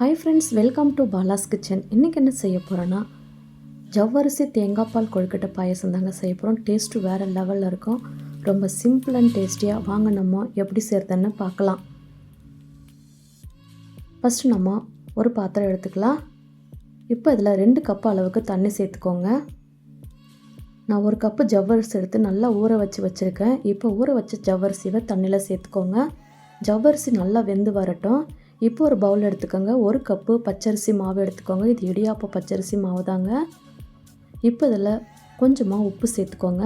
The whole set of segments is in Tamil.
Hi friends welcome to Bala's kitchen இன்றைக்கி என்ன செய்ய போகிறேன்னா ஜவ்வரிசி தேங்காய் பால் கொழுக்கட்டை பாயசம் தாங்க செய்ய போகிறோம் டேஸ்ட்டு வேறு லெவலில் இருக்கும். ரொம்ப சிம்பிள் அண்ட் டேஸ்டியாக வாங்க. நம்ம எப்படி செய்கிறதுன்னு பார்க்கலாம். ஃபஸ்ட்டு நம்ம ஒரு பாத்திரம் எடுத்துக்கலாம். இப்போ இதில் ரெண்டு கப் அளவுக்கு தண்ணி சேர்த்துக்கோங்க. நான் ஒரு கப்பு ஜவ்வரிசி எடுத்து நல்லா ஊற வச்சு வச்சுருக்கேன். இப்போ ஊற வச்ச ஜவ்வரிசியை தண்ணியில் சேர்த்துக்கோங்க. ஜவ்வரிசி நல்லா வெந்து வரட்டும். இப்போ ஒரு பவுல் எடுத்துக்கோங்க. ஒரு கப்பு பச்சரிசி மாவு எடுத்துக்கோங்க. இது இடியாப்ப பச்சரிசி மாவு தாங்க. இப்போ இதில் கொஞ்சமாக உப்பு சேர்த்துக்கோங்க.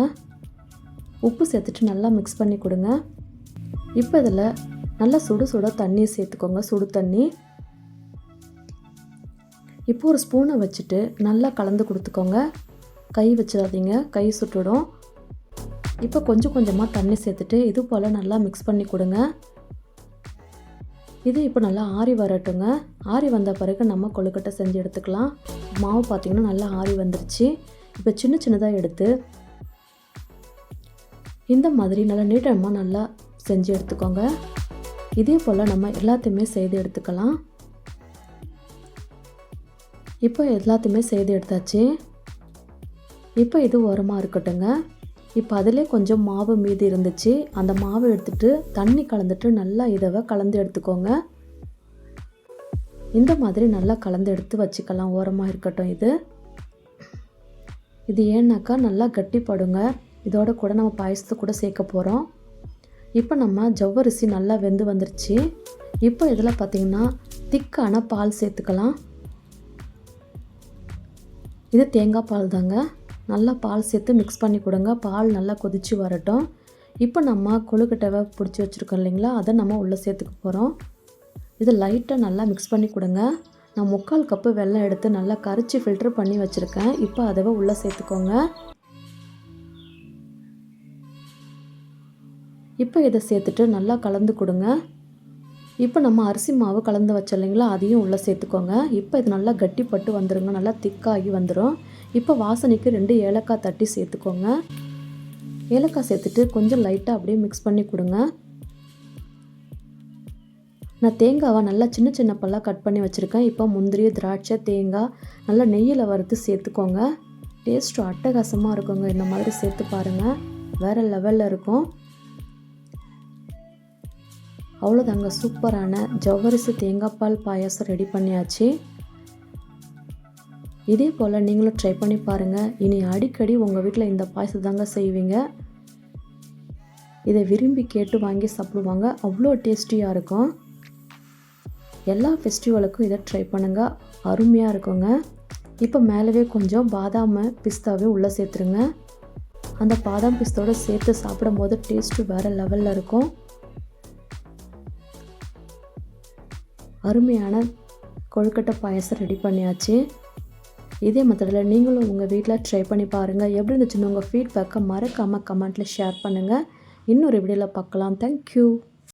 உப்பு சேர்த்துட்டு நல்லா மிக்ஸ் பண்ணி கொடுங்க. இப்போ இதில் நல்லா சுடு சுட தண்ணி சேர்த்துக்கோங்க. சுடு தண்ணி. இப்போ ஒரு ஸ்பூனை வச்சுட்டு நல்லா கலந்து கொடுத்துக்கோங்க. கை வச்சிடாதீங்க. கை சுட்டுடும். இப்போ கொஞ்சம் கொஞ்சமாக தண்ணி சேர்த்துட்டு இது போல் நல்லா மிக்ஸ் பண்ணி கொடுங்க. இது இப்போ நல்லா ஆறி வரட்டுங்க. ஆறி வந்த பிறகு நம்ம கொழுக்கட்டை செஞ்சு எடுத்துக்கலாம். மாவு பார்த்திங்கன்னா நல்லா ஆறி வந்துருச்சு. இப்போ சின்ன சின்னதாக எடுத்து இந்த மாதிரி நல்லா நீட்டமாக நல்லா செஞ்சு எடுத்துக்கோங்க. இதே போல் நம்ம எல்லாத்தையுமே செய்து எடுத்துக்கலாம். இப்போ எல்லாத்தையுமே செய்து எடுத்தாச்சு. இப்போ இது உரமாக இருக்கட்டுங்க. இப்போ அதிலே கொஞ்சம் மாவு மீதி இருந்துச்சு. அந்த மாவை எடுத்துகிட்டு தண்ணி கலந்துட்டு நல்லா இதவை கலந்து எடுத்துக்கோங்க. இந்த மாதிரி நல்லா கலந்து எடுத்து வச்சுக்கலாம். ஓரமாக இருக்கட்டும் இது. இது ஏன்னாக்கா நல்லா கட்டிப்படுங்க இதோட கூட நம்ம பாயசத்தை கூட சேர்க்க போகிறோம் இப்போ நம்ம ஜவ்வரிசி நல்லா வெந்து வந்துருச்சு. இப்போ இதில் பார்த்திங்கன்னா திக்கான பால் சேர்த்துக்கலாம். இது தேங்காய் பால் தாங்க நல்லா பால் சேர்த்து மிக்ஸ் பண்ணி கொடுங்க. பால் நல்லா கொதித்து வரட்டும். இப்போ நம்ம கொழுக்கட்டை பிடிச்சி வச்சுருக்கோம் இல்லைங்களா? அதை நம்ம உள்ளே சேர்த்துக்க போகிறோம் இது லைட்டாக நல்லா மிக்ஸ் பண்ணி கொடுங்க. நான் முக்கால் கப்பு வெள்ளம் எடுத்து நல்லா கரைச்சி ஃபில்ட்ரு பண்ணி வச்சுருக்கேன். இப்போ அதை உள்ளே சேர்த்துக்கோங்க. இப்போ இதை சேர்த்துட்டு நல்லா கலந்து கொடுங்க. இப்போ நம்ம அரிசி மாவு கலந்து வச்சோம் இல்லைங்களா? அதையும் உள்ளே சேர்த்துக்கோங்க. இப்போ இது நல்லா கட்டிப்பட்டு வந்துடுங்க நல்லா திக்காகி வந்துடும் இப்போ வாசனைக்கு ரெண்டு ஏலக்காய் தட்டி சேர்த்துக்கோங்க. ஏலக்காய் சேர்த்துட்டு கொஞ்சம் லைட்டாக அப்படியே மிக்ஸ் பண்ணி கொடுங்க. நான் தேங்காவை நல்லா சின்ன சின்ன பல்லாக கட் பண்ணி வச்சுருக்கேன். இப்போ முந்திரி திராட்சை தேங்காய் நல்லா நெய்யில் வறுத்து சேர்த்துக்கோங்க. டேஸ்ட் அட்டகாசமாக இருக்குங்க. இந்த மாதிரி சேர்த்து பாருங்கள் வேறு லெவலில் இருக்கும். அவ்வளோதாங்க சூப்பரான ஜவ்வரிசி தேங்காய் பால் பாயாசம் ரெடி பண்ணியாச்சு. இதே போல் நீங்களும் ட்ரை பண்ணி பாருங்கள் இனி அடிக்கடி உங்கள் வீட்டில் இந்த பாயசம் தாங்க செய்வீங்க. இதை விரும்பி கேட்டு வாங்கி சாப்பிடுவாங்க. அவ்வளோ டேஸ்டியாக இருக்கும். எல்லா ஃபெஸ்டிவலுக்கும் இதை ட்ரை பண்ணுங்கள் அருமையாக இருக்குங்க. இப்போ மேலவே கொஞ்சம் பாதாம் பிஸ்தாவே உள்ளே சேர்த்துருங்க. அந்த பாதாம் பிஸ்தோடு சேர்த்து சாப்பிடும் போது டேஸ்ட்டு வேறு லெவலில் இருக்கும். அருமையான கொழுக்கட்டை பாயசம் ரெடி பண்ணியாச்சு. இதே மெத்தடில் நீங்களும் உங்கள் வீட்டில் ட்ரை பண்ணி பாருங்கள் எப்படி இருந்துச்சுன்னு உங்கள் ஃபீட்பேக்கை மறக்காமல் கமெண்ட்டில் ஷேர் பண்ணுங்கள் இன்னொரு வீடியோவில் பார்க்கலாம். தேங்க்யூ